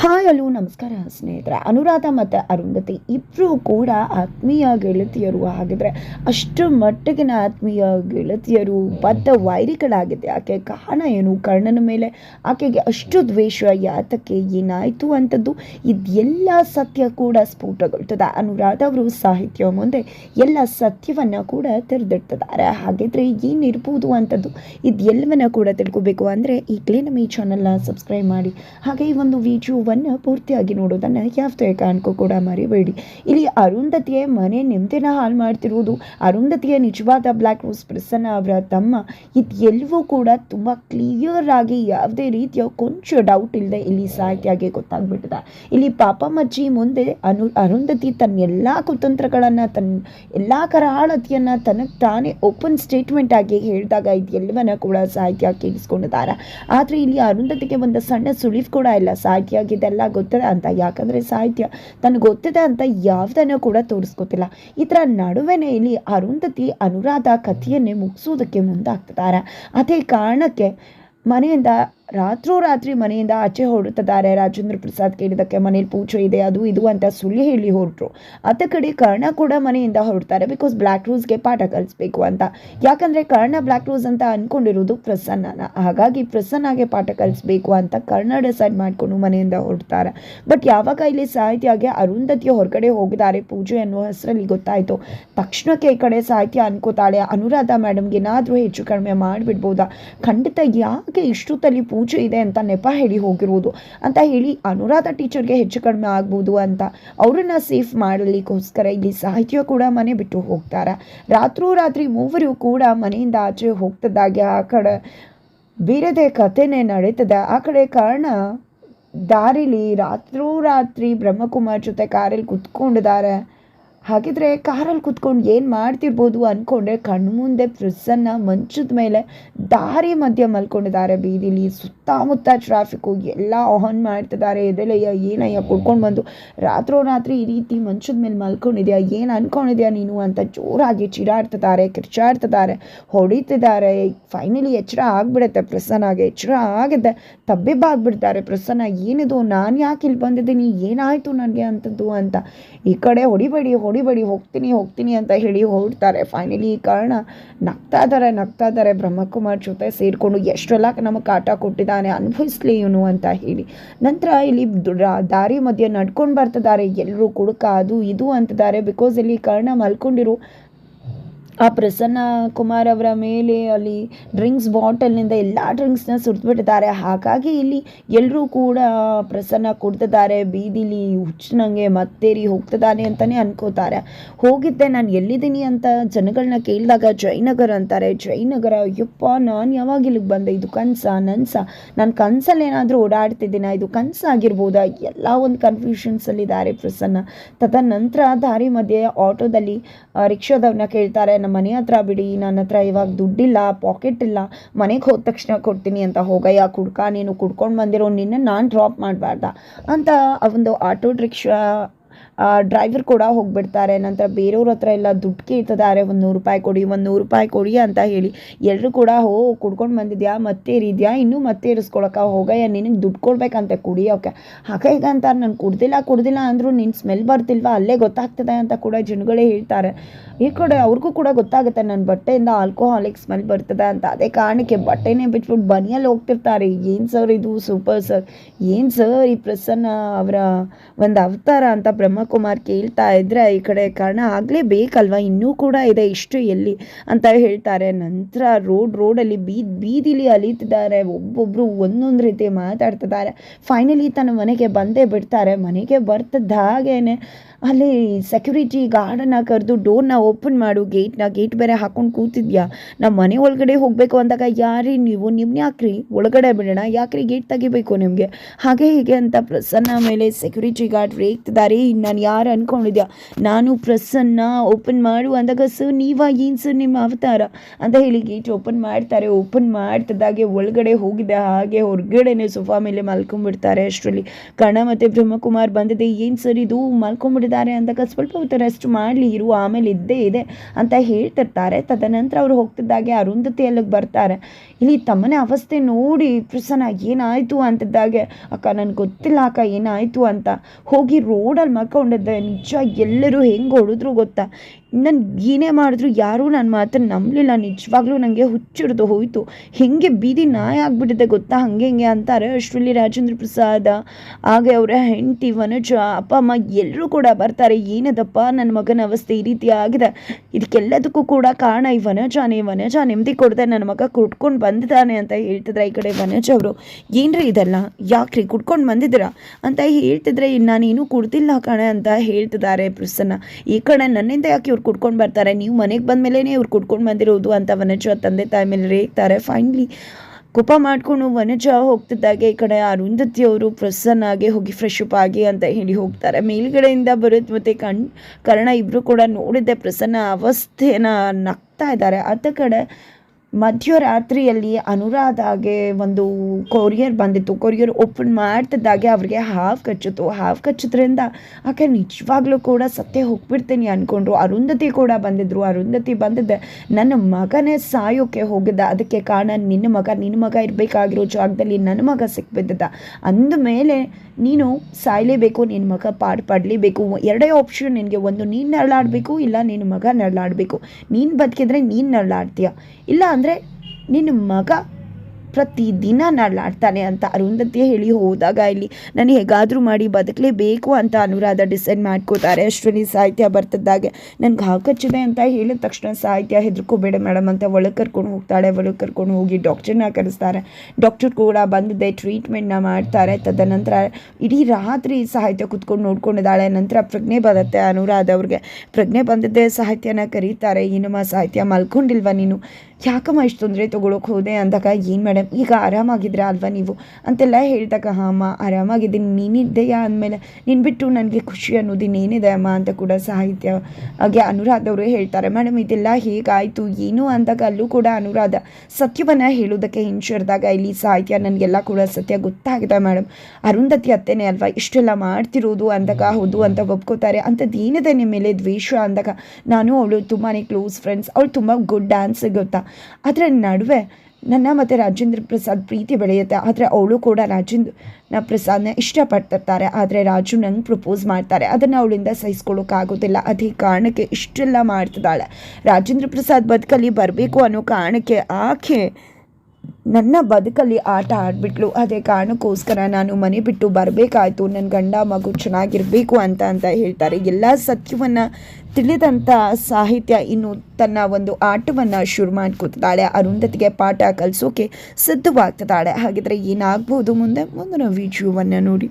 Hi hello ನಮಸ್ಕಾರ ಸ್ನೇಹಿತರೆ. ಅನುರಾಧ ಮತ್ತು ಅರುಂಧತಿ ಇಬ್ಬರೂ ಕೂಡ ಆತ್ಮೀಯ ಗೆಳತಿಯರು ಆಗಿದ್ರೆ ಅಷ್ಟು ಮಟ್ಟಿಗಿನ ಆತ್ಮೀಯ ಗೆಳತಿಯರು, ಬದ್ಧ ವೈರಿಗಳಾಗಿದೆ ಆಕೆ ಕಾರಣ ಏನು? ಕರ್ಣನ ಮೇಲೆ ಆಕೆಗೆ ಅಷ್ಟು ದ್ವೇಷ, ಯಾತಕ್ಕೆ ಏನಾಯಿತು ಅಂಥದ್ದು ಇದೆಲ್ಲ ಸತ್ಯ ಕೂಡ ಸ್ಫೋಟಗೊಳ್ತದೆ. ಅನುರಾಧ ಅವರು ಸಾಹಿತ್ಯ ಮುಂದೆ ಎಲ್ಲ ಸತ್ಯವನ್ನು ಕೂಡ ತೆರೆದಿಡ್ತಿದ್ದಾರೆ. ಹಾಗಿದ್ರೆ ಏನಿರ್ಬೋದು ಅಂಥದ್ದು ಇದೆಲ್ಲವನ್ನ ಕೂಡ ತಿಳ್ಕೊಬೇಕು. ಅಂದರೆ ಈಗಲೇ ನಮ್ಮ ಈ ಚಾನಲ್ನ ಸಬ್ಸ್ಕ್ರೈಬ್ ಮಾಡಿ. ಹಾಗೆ ಈ ಒಂದು ವಿಡಿಯೋವನ್ನು ಪೂರ್ತಿಯಾಗಿ ನೋಡೋದನ್ನು ಯಾವುದೇ ಕಾರಣಕ್ಕೂ ಕೂಡ ಮರಿಬೇಡಿ. ಇಲ್ಲಿ ಅರುಂಧತಿಯ ಮನೆ ನೆಮ್ಮದಿನ ಹಾಳು ಮಾಡ್ತಿರುವುದು ಅರುಂಧತಿಯ ನಿಜವಾದ ಬ್ಲ್ಯಾಕ್ ರೋಸ್ ಪ್ರಸನ್ನ ಅವರ ತಮ್ಮ ಇದೆಲ್ಲವೂ ಕೂಡ ತುಂಬ ಕ್ಲಿಯರ್ ಆಗಿ ಯಾವುದೇ ರೀತಿಯ ಕೊಂಚ ಡೌಟ್ ಇಲ್ಲದೆ ಇಲ್ಲಿ ಸಾಹಿತಿಯಾಗಿ ಗೊತ್ತಾಗ್ಬಿಟ್ಟಿದೆ. ಇಲ್ಲಿ ಪಾಪಮ್ಮಜ್ಜಿ ಮುಂದೆ ಅನು, ಅರುಂಧತಿ ತನ್ನ ಎಲ್ಲ ಕುತಂತ್ರಗಳನ್ನು, ತನ್ನ ಎಲ್ಲ ಕರಾಳತಿಯನ್ನು ತನಗೆ ತಾನೇ ಓಪನ್ ಸ್ಟೇಟ್ಮೆಂಟ್ ಆಗಿ ಹೇಳಿದಾಗ ಇದೆಲ್ಲವನ್ನ ಕೂಡ ಸಾಹಿತ್ಯ ಕೇಳಿಸ್ಕೊಂಡಿದ್ದಾರೆ. ಆದರೆ ಇಲ್ಲಿ ಅರುಂಧತಿಗೆ ಒಂದು ಸಣ್ಣ ಸುಳಿವು ಕೂಡ ಇಲ್ಲ ಸಾಹಿತ್ಯ ಇದೆಲ್ಲ ಗೊತ್ತದೆ ಅಂತ. ಯಾಕಂದರೆ ಸಾಹಿತ್ಯ ತನಗೆ ಗೊತ್ತದೆ ಅಂತ ಯಾವುದನ್ನು ಕೂಡ ತೋರಿಸ್ಕೊತಿಲ್ಲ. ಇದರ ನಡುವೆನೇ ಇಲ್ಲಿ ಅರುಂಧತಿ ಅನುರಾಧ ಕಥೆಯನ್ನೇ ಮುಗಿಸೋದಕ್ಕೆ ಮುಂದಾಗ್ತಿದ್ದಾರೆ ಅದೇ ಕಾರಣಕ್ಕೆ ಮನೆಯಿಂದ ರಾತ್ರೋರಾತ್ರಿ ಮನೆಯಿಂದ ಆಚೆ ಹೊರಡ್ತಿದ್ದಾರೆ ರಾಜೇಂದ್ರ ಪ್ರಸಾದ್ ಕೇಳಿದಕ್ಕೆ ಮನೇಲಿ ಪೂಜೆ ಇದೆ, ಅದು ಇದು ಅಂತ ಸುಳ್ಳು ಹೇಳಿ ಹೊರಟ್ರು. ಅತ್ತ ಕಡೆ ಕರ್ಣ ಕೂಡ ಮನೆಯಿಂದ ಹೊರಡ್ತಾರೆ. ಬಿಕಾಸ್ ಬ್ಲ್ಯಾಕ್ ರೋಸ್ಗೆ ಪಾಠ ಕಲಿಸ್ಬೇಕು ಅಂತ. ಯಾಕಂದರೆ ಕರ್ಣ ಬ್ಲ್ಯಾಕ್ ರೋಸ್ ಅಂತ ಅಂದ್ಕೊಂಡಿರೋದು ಪ್ರಸನ್ನನ. ಹಾಗಾಗಿ ಪ್ರಸನ್ನಾಗೆ ಪಾಠ ಕಲಿಸ್ಬೇಕು ಅಂತ ಕರ್ಣ ಡಿಸೈಡ್ ಮಾಡಿಕೊಂಡು ಮನೆಯಿಂದ ಹೊರಡ್ತಾರೆ. ಬಟ್ ಯಾವಾಗ ಇಲ್ಲಿ ಸಾಹಿತ್ಯಗೆ ಅರುಂಧತಿಯ ಹೊರಗಡೆ ಹೋಗಿದ್ದಾರೆ ಪೂಜೆ ಅನ್ನೋ ಹೆಸರಲ್ಲಿ ಗೊತ್ತಾಯಿತು. ತಕ್ಷಣಕ್ಕೆ ಈ ಕಡೆ ಸಾಹಿತ್ಯ ಅನ್ಕೋತಾಳೆ. ಅನುರಾಧ ಮೇಡಮ್ಗೆ ಏನಾದರೂ ಹೆಚ್ಚು ಕಡಿಮೆ ಮಾಡಿಬಿಡ್ಬೋದಾ? ಖಂಡಿತ ಯಾಕೆ ಇಷ್ಟೊತ್ತಲ್ಲಿ ಪೂಜೆ ಇದೆ ಅಂತ ನೆಪ ಹೇಳಿ ಹೋಗಿರುವುದು ಅಂತ ಹೇಳಿ ಅನುರಾಧ ಟೀಚರ್ಗೆ ಹೆಚ್ಚು ಕಡಿಮೆ ಆಗ್ಬೋದು ಅಂತ ಅವರನ್ನು ಸೇಫ್ ಮಾಡಲಿಕ್ಕೋಸ್ಕರ ಇಲ್ಲಿ ಸಾಹಿತ್ಯ ಕೂಡ ಮನೆ ಬಿಟ್ಟು ಹೋಗ್ತಾರೆ. ರಾತ್ರೋರಾತ್ರಿ ಮೂವರು ಕೂಡ ಮನೆಯಿಂದ ಆಚೆ ಹೋಗ್ತದಾಗೆ ಆ ಕಡೆ ಬೇರೆದೇ ಕಥೆನೇ ನಡೀತದೆ. ಆ ಕಡೆ ಕಾರಣ ದಾರಿಲಿ ರಾತ್ರೋರಾತ್ರಿ ಬ್ರಹ್ಮಕುಮಾರ್ ಜೊತೆ ಕಾರಲ್ಲಿ ಕುತ್ಕೊಂಡಿದ್ದಾರೆ. ಹಾಗಿದ್ರೆ ಕಾರಲ್ಲಿ ಕುತ್ಕೊಂಡು ಏನು ಮಾಡ್ತಿರ್ಬೋದು ಅಂದ್ಕೊಂಡ್ರೆ ಕಣ್ಮುಂದೆ ಪ್ರಸನ್ನ ಮಂಚದ ಮೇಲೆ ದಾರಿ ಮಧ್ಯ ಮಲ್ಕೊಂಡಿದ್ದಾರೆ ಬೀದಿಲಿ ಸುತ್ತಮುತ್ತ ಟ್ರಾಫಿಕ್ಕು ಎಲ್ಲ ಆನ್ ಮಾಡ್ತಿದ್ದಾರೆ. ಎದೆಲಯ್ಯ, ಏನಯ್ಯ ಕುಡ್ಕೊಂಡು ಬಂದು ರಾತ್ರೋರಾತ್ರಿ ಈ ರೀತಿ ಮಂಚದ ಮೇಲೆ ಮಲ್ಕೊಂಡಿದ್ಯಾ? ಏನು ಅನ್ಕೊಂಡಿದ್ಯಾ ನೀನು ಅಂತ ಜೋರಾಗಿ ಚಿರಾಡ್ತಿದ್ದಾರೆ ಕಿರ್ಚಾಡ್ತಿದ್ದಾರೆ, ಹೊಡಿತಿದ್ದಾರೆ. ಫೈನಲಿ ಎಚ್ಚರ ಆಗ್ಬಿಡುತ್ತೆ ಪ್ರಸನ್ನಾಗೆ. ಎಚ್ಚರ ಆಗಿದೆ ತಬ್ಬಿಬ್ಬಾಗ್ಬಿಡ್ತಾರೆ ಪ್ರಸನ್ನ, ಏನಿದು? ನಾನು ಯಾಕೆ ಇಲ್ಲಿ ಬಂದಿದ್ದೀನಿ? ಏನಾಯಿತು ನನಗೆ ಅಂಥದ್ದು ಅಂತ. ಈ ಕಡೆ ಹೊಡಿಬೇಡಿ ಹೊಡಿಬೇಡಿ, ಹೋಗ್ತೀನಿ ಹೋಗ್ತೀನಿ ಅಂತ ಹೇಳಿ ಹೊರಡ್ತಾರೆ. ಫೈನಲಿ ಈ ಕಾರಣ ನಗ್ತಾ ಇದ್ದಾರೆ ನಗ್ತಾ ಇದ್ದಾರೆ ಬ್ರಹ್ಮಕುಮಾರ್ ಜೊತೆ ಸೇರಿಕೊಂಡು ಎಷ್ಟೆಲ್ಲ ನಮಗೆ ಕಾಟ ಕೊಟ್ಟಿದ್ದಾನೆ ಅನುಭವಿಸ್ಲಿ ಇವನು ಅಂತ ಹೇಳಿ. ನಂತರ ಇಲ್ಲಿ ದಾರಿ ಮಧ್ಯೆ ನಡ್ಕೊಂಡು ಬರ್ತಿದ್ದಾರೆ. ಎಲ್ಲರೂ ಕುಡುಕ ಅದು ಇದು ಅಂತಿದ್ದಾರೆ. ಬಿಕಾಸ್ ಇಲ್ಲಿ ಕರ್ಣ ಮಲ್ಕೊಂಡಿರು. ಆ ಪ್ರಸನ್ನ ಕುಮಾರ್ ಅವರ ಮೇಲೆ ಅಲ್ಲಿ ಡ್ರಿಂಕ್ಸ್ ಬಾಟಲ್ನಿಂದ ಎಲ್ಲ ಡ್ರಿಂಕ್ಸ್ನ ಸುರಿದ್ಬಿಟ್ಟಿದ್ದಾರೆ ಹಾಗಾಗಿ ಇಲ್ಲಿ ಎಲ್ಲರೂ ಕೂಡ ಪ್ರಸನ್ನ ಕುಡ್ತಿದ್ದಾರೆ ಬೀದಿಲಿ ಹುಚ್ಚನಂಗೆ ಮತ್ತೇರಿ ಹೋಗ್ತಿದ್ದಾನೆ ಅಂತಲೇ ಅನ್ಕೋತಾರೆ. ಹೋಗಿದ್ದೆ, ನಾನು ಎಲ್ಲಿದ್ದೀನಿ ಅಂತ ಜನಗಳನ್ನ ಕೇಳಿದಾಗ ಜಯನಗರ ಅಂತಾರೆ. ಜಯನಗರ, ಅಯ್ಯಪ್ಪ, ನಾನು ಯಾವಾಗ ಇಲ್ಲಿಗೆ ಬಂದೆ? ಇದು ಕನಸ, ನನ್ಸ. ನಾನು ಕನಸಲ್ಲಿ ಏನಾದರೂ ಓಡಾಡ್ತಿದ್ದೀನ. ಇದು ಕನಸಾಗಿರ್ಬೋದಾ ಎಲ್ಲ ಒಂದು ಕನ್ಫ್ಯೂಷನ್ಸಲ್ಲಿದ್ದಾರೆ ಪ್ರಸನ್ನ. ತದನಂತರ ದಾರಿ ಮಧ್ಯೆ ಆಟೋದಲ್ಲಿ ರಿಕ್ಷಾದವ್ರನ್ನ ಕೇಳ್ತಾರೆ ಮನೆ ಹತ್ರ ಬಿಡಿ, ನನ್ನ ಹತ್ರ ಇವಾಗ ದುಡ್ಡಿಲ್ಲ ಪಾಕೆಟ್ ಇಲ್ಲ, ಮನೆಗೆ ಹೋದ ತಕ್ಷಣ ಕೊಡ್ತೀನಿ ಅಂತ ಹೋಗಯ್ಯ, ಕುಡ್ಕ, ನೀನು ಕುಡ್ಕೊಂಡು ಬಂದಿರೋ, ನಿನ್ನ ನಾನು ಡ್ರಾಪ್ ಮಾಡಬಾರ್ದ ಅಂತ ಒಂದು ಆಟೋ ರಿಕ್ಷಾ ಡ್ರೈವರ್ ಕೂಡ ಹೋಗ್ಬಿಡ್ತಾರೆ. ನಂತರ ಬೇರೆಯವ್ರ ಹತ್ರ ಎಲ್ಲ ದುಡ್ಡು ಕೇಳ್ತಿದ್ದಾರೆ. ಒಂದು ನೂರು ರೂಪಾಯಿ ಕೊಡಿ, ಒಂದು ನೂರು ರೂಪಾಯಿ ಕೊಡಿ ಅಂತ ಹೇಳಿ ಎಲ್ಲರೂ ಕೂಡ ಹೋ, ಕುಡ್ಕೊಂಡು ಬಂದಿದ್ಯಾ? ಮತ್ತೆ ಇರಿದ್ಯಾ? ಇನ್ನೂ ಮತ್ತೆ ಇರಿಸ್ಕೊಳಕ? ಹೋಗಯ್ಯ, ನಿನಗೆ ದುಡ್ಡು ಕೊಡ್ಬೇಕಂತೆ ಕುಡಿಯೋಕೆ ಹಾಗೆ ಈಗ ನಾನು ಕುಡ್ದಿಲ್ಲ ಕುಡ್ದಿಲ್ಲ ಅಂದರೂ ನಿನ್ನ ಸ್ಮೆಲ್ ಬರ್ತಿಲ್ವಾ? ಅಲ್ಲೇ ಗೊತ್ತಾಗ್ತದೆ ಅಂತ ಕೂಡ ಜನಗಳೇ ಹೇಳ್ತಾರೆ. ಈ ಕಡೆ ಅವ್ರಿಗೂ ಕೂಡ ಗೊತ್ತಾಗುತ್ತೆ ನನ್ನ ಬಟ್ಟೆಯಿಂದ ಆಲ್ಕೋಹಾಲಿಕ್ ಸ್ಮೆಲ್ ಬರ್ತದೆ ಅಂತ. ಅದೇ ಕಾರಣಕ್ಕೆ ಬಟ್ಟೆನೇ ಬಿಟ್ಬಿಟ್ಟು ಬನಿಯಲ್ಲಿ ಹೋಗ್ತಿರ್ತಾರೆ. ಏನು ಸರ್ ಇದು? Super sir. ಏನು ಸರ್ ಈ ಪ್ರಸನ್ನ ಅವರ ಒಂದು ಅವತಾರ ಅಂತ ಬ್ರಹ್ಮಕುಮಾರ್ ಕೇಳ್ತಾ ಇದ್ದರೆ ಈ ಕಡೆ ಕಾರಣ ಆಗಲೇ ಬೇಕಲ್ವಾ ಇನ್ನೂ ಕೂಡ ಇದೆ ಇಷ್ಟು ಎಲ್ಲಿ ಅಂತ ಹೇಳ್ತಾರೆ. ನಂತರ ರೋಡ್, ರೋಡಲ್ಲಿ ಬೀದ್, ಬೀದಿಲಿ ಅಲಿತಿದ್ದಾರೆ. ಒಬ್ಬೊಬ್ಬರು ಒಂದೊಂದು ರೀತಿ ಮಾತಾಡ್ತಿದ್ದಾರೆ. ಫೈನಲಿ ತನ್ನ ಮನೆಗೆ ಬಂದೇ ಬಿಡ್ತಾರೆ. ಮನೆಗೆ ಬರ್ತದ ಹಾಗೇನೆ. ಅಲ್ಲಿ ಸೆಕ್ಯೂರಿಟಿ ಗಾರ್ಡನ್ನ ಕರೆದು ಡೋರ್ನ ಓಪನ್ ಮಾಡು. ಗೇಟ್ನ ಗೇಟ್ ಬೇರೆ ಹಾಕೊಂಡು ಕೂತಿದ್ಯಾ? ನಮ್ಮ ಮನೆ ಒಳಗಡೆ ಹೋಗಬೇಕು ಅಂದಾಗ ಯಾರಿ ನೀವು? ನಿಮ್ನ ಯಾಕ್ರಿ? ಒಳಗಡೆ ಬಿಡೋಣ. ಯಾಕ್ರಿ ಗೇಟ್ ತೆಗಿಬೇಕು ನಿಮಗೆ? ಹಾಗೆ ಹೀಗೆ ಅಂತ ಪ್ರಸನ್ನ ಮೇಲೆ ಸೆಕ್ಯೂರಿಟಿ ಗಾರ್ಡ್ ರೇಗ್ತಿದ್ದಾರೆ. ನಾನು ಯಾರು ಅಂದ್ಕೊಂಡಿದ್ಯಾ ನಾನು ಪ್ರೆಸ್ಸನ್ನು ಓಪನ್ ಮಾಡು ಅಂದಾಗ, ಸರ್, ನೀವಾ ಏನು ಸರ್ ನಿಮ್ಮ ಅವತಾರ? ಅಂತ ಹೇಳಿ ಗೇಟ್ ಓಪನ್ ಮಾಡ್ತಾರೆ. ಓಪನ್ ಮಾಡ್ತಿದ್ದಾಗೆ ಒಳಗಡೆ ಹೋಗಿದೆ. ಹಾಗೆ ಹೊರಗಡೆನೆ ಸೋಫಾ ಮೇಲೆ ಮಲ್ಕೊಂಡ್ಬಿಡ್ತಾರೆ ಅಷ್ಟರಲ್ಲಿ. ಕಣ ಮತ್ತು ಬ್ರಹ್ಮಕುಮಾರ್ ಬಂದಿದೆ. ಏನು ಸರ್ ಇದು? ಮಲ್ಕೊಂಡ್ಬಿಟ್ಟಿದ್ದಾರೆ? ಅಂದಾಗ, ಸ್ವಲ್ಪ ಹೊತ್ತು ರೆಸ್ಟ್ ಮಾಡಲಿ, ಇರು, ಆಮೇಲೆ ಇದ್ದೇ ಇದೆ ಅಂತ ಹೇಳ್ತಿರ್ತಾರೆ. ತದನಂತರ ಅವ್ರು ಹೋಗ್ತಿದ್ದಾಗೆ ಅರುಂಧತಿ ಅಲ್ಲಿಗೆ ಬರ್ತಾರೆ. ಇಲ್ಲಿ ತಮ್ಮನೆ ಅವಸ್ಥೆ ನೋಡಿ, ಪ್ರಸನ್ನ, ಏನಾಯಿತು? ಅಂತಿದ್ದಾಗೆ, ಅಕ್ಕ, ನನಗೆ ಗೊತ್ತಿಲ್ಲ ಅಕ್ಕ, ಏನಾಯಿತು? ಅಂತ. ಹೋಗಿ ರೋಡಲ್ಲಿ ಮಲ್ಕೊಂಡಿದ್ದೆ ನಿಜ ಎಲ್ಲರೂ ಹೆಂಗೆ ಹೊಡೆದ್ರು ಗೊತ್ತಾ? ನಾನು ಏನೇ ಮಾಡಿದ್ರು, ಯಾರೂ ನನ್ನ ಮಾತನ್ನು ನಂಬಲಿಲ್ಲ. ನಿಜವಾಗ್ಲೂ ನನಗೆ ಹುಚ್ಚಿಡ್ದು ಹೋಯಿತು. ಹೆಂಗೆ ಬೀದಿ ನಾಯಿ ಆಗಿಬಿಟ್ಟಿದೆ ಗೊತ್ತಾ? ಹಂಗೆ ಹಿಂಗೆ ಅಂತಾರೆ ಅಷ್ಟರಲ್ಲಿ ರಾಜೇಂದ್ರ ಪ್ರಸಾದ. ಹಾಗೆ ಅವರ ಹೆಂಡತಿ ವನಜ, ಅಪ್ಪ, ಅಮ್ಮ ಎಲ್ಲರೂ ಕೂಡ ಬರ್ತಾರೆ. ಏನದಪ್ಪ? ನನ್ನ ಮಗನ ಅವಸ್ಥೆ ಈ ರೀತಿ ಆಗಿದೆ. ಇದಕ್ಕೆಲ್ಲದಕ್ಕೂ ಕೂಡ ಕಾರಣ ಈ ವನಜಾನೇ. ವನಜ ನೆಮ್ಮದಿ ಕೊಡದೆ ನನ್ನ ಮಗ ಕುಟ್ಕೊಂಡು ಬಂದಿದ್ದಾನೆ ಅಂತ ಹೇಳ್ತಿದ್ರೆ ಈ ಕಡೆ ವನಜ ಅವರು. ಏನ್ರಿ ಇದೆಲ್ಲ? ಯಾಕ್ರಿ ಕುಟ್ಕೊಂಡು ಬಂದಿದ್ದೀರಾ? ಅಂತ ಹೇಳ್ತಿದ್ರೆ ನಾನೇನು ಕುಡ್ದಿಲ್ಲ ಕಣೆ ಅಂತ ಹೇಳ್ತಿದ್ದಾರೆ ಪ್ರಸನ್ನ. ಈ ಕಡೆ ನನ್ನಿಂದ ಯಾಕೆ ಇವ್ರು ಕುಡ್ಕೊಂಡು ಬರ್ತಾರೆ? ನೀವು ಮನೆಗೆ ಬಂದಮೇಲೆ ಇವ್ರು ಕುಡ್ಕೊಂಡು ಬಂದಿರೋದು ಅಂತ ವನಜ ತಂದೆ ತಾಯಿ ಮೇಲೆ ರೇಗ್ತಾರೆ. ಫೈನ್ಲಿ ಕೋಪ ಮಾಡಿಕೊಂಡು ವನಜ ಹೋಗ್ತಿದ್ದಾಗೆ ಈ ಕಡೆ ಅರುಂಧತಿ ಅವರು ಪ್ರಸನ್ನಾಗಿ ಹೋಗಿ ಫ್ರೆಶ್ ಅಪ್ ಆಗಿ ಅಂತ ಹೇಳಿ ಹೋಗ್ತಾರೆ. ಮೇಲ್ಗಡೆಯಿಂದ ಬರುತ್ತೆ ಮತ್ತು ಕಣ್, ಕರ್ಣ ಇಬ್ಬರು ಕೂಡ ನೋಡಿದ್ದೆ ಪ್ರಸನ್ನ ಅವಸ್ಥೆನ ನಗ್ತಾ ಇದ್ದಾರೆ. ಆತ ಕಡೆ ಮಧ್ಯರಾತ್ರಿಯಲ್ಲಿ ಅನುರಾಧಾಗೆ ಒಂದು ಕೊರಿಯರ್ ಬಂದಿತ್ತು. ಕೊರಿಯರ್ ಓಪನ್ ಮಾಡ್ತಿದ್ದಾಗೆ ಅವ್ರಿಗೆ ಹಾವು ಕಚ್ಚಿತು ಹಾವು ಕಚ್ಚಿದ್ರಿಂದ ಆಕೆ ನಿಜವಾಗ್ಲೂ ಕೂಡ ಸತ್ತೇ ಹೋಗ್ಬಿಡ್ತೀನಿ ಅಂದ್ಕೊಂಡ್ರು ಅರುಂಧತಿ ಕೂಡ ಬಂದಿದ್ರು. ಅರುಂಧತಿ ಬಂದಿದ್ದೆ. ನನ್ನ ಮಗನೇ ಸಾಯೋಕೆ ಹೋಗಿದ್ದ. ಅದಕ್ಕೆ ಕಾರಣ ನಿನ್ನ ಮಗ ನಿನ್ನ ಮಗ ಇರಬೇಕಾಗಿರೋ ಜಾಗದಲ್ಲಿ ನನ್ನ ಮಗ ಸಿಕ್ಬಿದ್ದ ಅಂದಮೇಲೆ ನೀನು ಸಾಯಲೇಬೇಕು, ನಿನ್ನ ಮಗ ಪಾಡ್ ಪಡಲೇಬೇಕು. ಎರಡೇ ಆಪ್ಷನ್ ನಿನಗೆ. ಒಂದು ನೀನು ನರಳಾಡಬೇಕು, ಇಲ್ಲ ನಿನ್ನ ಮಗ ನರಳಾಡಬೇಕು. ನೀನು ಬದುಕಿದ್ರೆ ನೀನು ನರಳಾಡ್ತೀಯ. ಇಲ್ಲ ಅಂದರೆ ನಿನ್ನ ಮಗ ಪ್ರತಿದಿನ ನಾಡ್ಲಾಡ್ತಾನೆ ಅಂತ ಅರುಂಧತಿ ಹೇಳಿ ಹೋದಾಗ ಇಲ್ಲಿ ನಾನು ಹೇಗಾದರೂ ಮಾಡಿ ಬದುಕಲೇಬೇಕು ಅಂತ ಅನುರಾಧ ಡಿಸೈಡ್ ಮಾಡ್ಕೋತಾರೆ. ಅಶ್ವಿನಿ ಸಾಹಿತ್ಯ ಬರ್ತಿದ್ದಾಗ. ನನಗೆ ಹಾಕಚ್ಚಿದೆ ಕಚ್ಚಿದೆ ಅಂತ ಹೇಳಿದ ತಕ್ಷಣ ಸಾಹಿತ್ಯ ಹೆದರ್ಕೋಬೇಡ ಮೇಡಮ್ ಅಂತ ಒಳಗೆ ಕರ್ಕೊಂಡು ಹೋಗ್ತಾಳೆ. ಒಳಗೆ ಕರ್ಕೊಂಡು ಹೋಗಿ ಡಾಕ್ಟರ್ನ ಕರೆಸ್ತಾರೆ. ಡಾಕ್ಟರ್ ಕೂಡ ಬಂದಿದೆ ಟ್ರೀಟ್ಮೆಂಟ್ನ ಮಾಡ್ತಾರೆ. ತದನಂತರ ಇಡೀ ರಾತ್ರಿ ಸಾಹಿತ್ಯ ಕುತ್ಕೊಂಡು ನೋಡ್ಕೊಂಡಿದ್ದಾಳೆ. ನಂತರ ಪ್ರಜ್ಞೆ ಬರುತ್ತೆ ಅನುರಾಧ ಅವ್ರಿಗೆ. ಪ್ರಜ್ಞೆ ಬಂದಿದ್ದೆ ಸಾಹಿತ್ಯನ ಕರೀತಾರೆ. ಏನಮ್ಮ ಸಾಹಿತ್ಯ ಮಲ್ಕೊಂಡಿಲ್ವಾ ನೀನು? ಯಾಕಮ್ಮ ಇಷ್ಟು ತೊಂದರೆ ತೊಗೊಳಕ್ಕೆ ಹೋದೆ ಅಂದಾಗ, ಏನು ಮೇಡಮ್ ಈಗ ಆರಾಮಾಗಿದ್ರೆ ಅಲ್ವಾ ನೀವು? ಅಂತೆಲ್ಲ ಹೇಳಿದಾಗ, ಹಾಂ, ಅಮ್ಮ, ಆರಾಮಾಗಿದ್ದೀನಿ. ನೀನಿದ್ದೆಯಾ ಅಂದಮೇಲೆ, ನೀನು ಬಿಟ್ಟು ನನಗೆ ಖುಷಿ ಅನ್ನೋದು ಇನ್ನೇನಿದೆ ಅಮ್ಮ? ಅಂತ ಕೂಡ ಸಾಹಿತ್ಯ ಹಾಗೆ ಅನುರಾಧವರು ಹೇಳ್ತಾರೆ. ಮೇಡಮ್ ಇದೆಲ್ಲ ಹೇಗಾಯಿತು? ಏನು? ಅಂದಾಗ, ಅಲ್ಲೂ ಕೂಡ ಅನುರಾಧ ಸತ್ಯವನ್ನು ಹೇಳೋದಕ್ಕೆ ಹಿಂಚರಿದಾಗ ಇಲ್ಲಿ ಸಾಹಿತ್ಯ ನನಗೆಲ್ಲ ಕೂಡ ಸತ್ಯ ಗೊತ್ತಾಗಿದೆ ಮೇಡಮ್ ಅರುಂಧತಿ ಅತ್ತೆನೇ ಅಲ್ವಾ? ಇಷ್ಟೆಲ್ಲ ಮಾಡ್ತಿರೋದು ಅಂದಾಗ, ಹೌದು ಅಂತ ಒಪ್ಕೋತಾರೆ. ಅಂಥದ್ದು ಏನಿದೆ ನಿಮ್ಮ ಮೇಲೆ ದ್ವೇಷ? ಅಂದಾಗ, ನಾನು ಅವಳು ತುಂಬಾ ಕ್ಲೋಸ್ ಫ್ರೆಂಡ್ಸ್. ಅವಳು ತುಂಬ ಗುಡ್ ಡ್ಯಾನ್ಸ್ ಗೊತ್ತಾ? ಅದರ ನಡುವೆ ನನ್ನ ಮತ್ತು ರಾಜೇಂದ್ರ ಪ್ರಸಾದ್ ಪ್ರೀತಿ ಬೆಳೆಯುತ್ತೆ. ಆದರೆ ಅವಳು ಕೂಡ ರಾಜೇಂದ್ರ ಪ್ರಸಾದ್ನ ಇಷ್ಟಪಡ್ತಿರ್ತಾರೆ. ಆದರೆ ರಾಜು ನಂಗೆ ಪ್ರಪೋಸ್ ಮಾಡ್ತಾರೆ. ಅದನ್ನು ಅವಳಿಂದ ಸಹಿಸ್ಕೊಳ್ಳೋಕ್ಕಾಗೋದಿಲ್ಲ ಅದೇ ಕಾರಣಕ್ಕೆ ಇಷ್ಟೆಲ್ಲ ಮಾಡ್ತಿದ್ದಾಳೆ. ರಾಜೇಂದ್ರ ಪ್ರಸಾದ್ ಬದುಕಲ್ಲಿ ಬರಬೇಕು ಅನ್ನೋ ಕಾರಣಕ್ಕೆ ಆಕೆ ನನ್ನ ಬದುಕಲ್ಲಿ ಆಟ ಆಡಿಬಿಟ್ಲು. ಅದೇ ಕಾರಣಕ್ಕೋಸ್ಕರ ನಾನು ಮನೆ ಬಿಟ್ಟು ಬರಬೇಕಾಯ್ತು. ನನ್ನ ಗಂಡ ಮಗು ಚೆನ್ನಾಗಿರಬೇಕು ಅಂತ ಅಂತ ಹೇಳ್ತಾರೆ. ಎಲ್ಲ ಸತ್ಯವನ್ನು ತಿಳಿದಂಥ ಸಾಹಿತ್ಯ ಇನ್ನು ತನ್ನ ಒಂದು ಆಟವನ್ನು ಶುರು ಮಾಡ್ಕೊತಿದ್ದಾಳೆ ಅರುಂಧತಿಗೆ ಪಾಠ ಕಲಿಸೋಕೆ ಸಿದ್ಧವಾಗ್ತಿದ್ದಾಳೆ ಹಾಗಿದ್ರೆ ಏನಾಗ್ಬೋದು ಮುಂದೆ? ಮುಂದಿನ ವಿಡಿಯೋವನ್ನು ನೋಡಿ.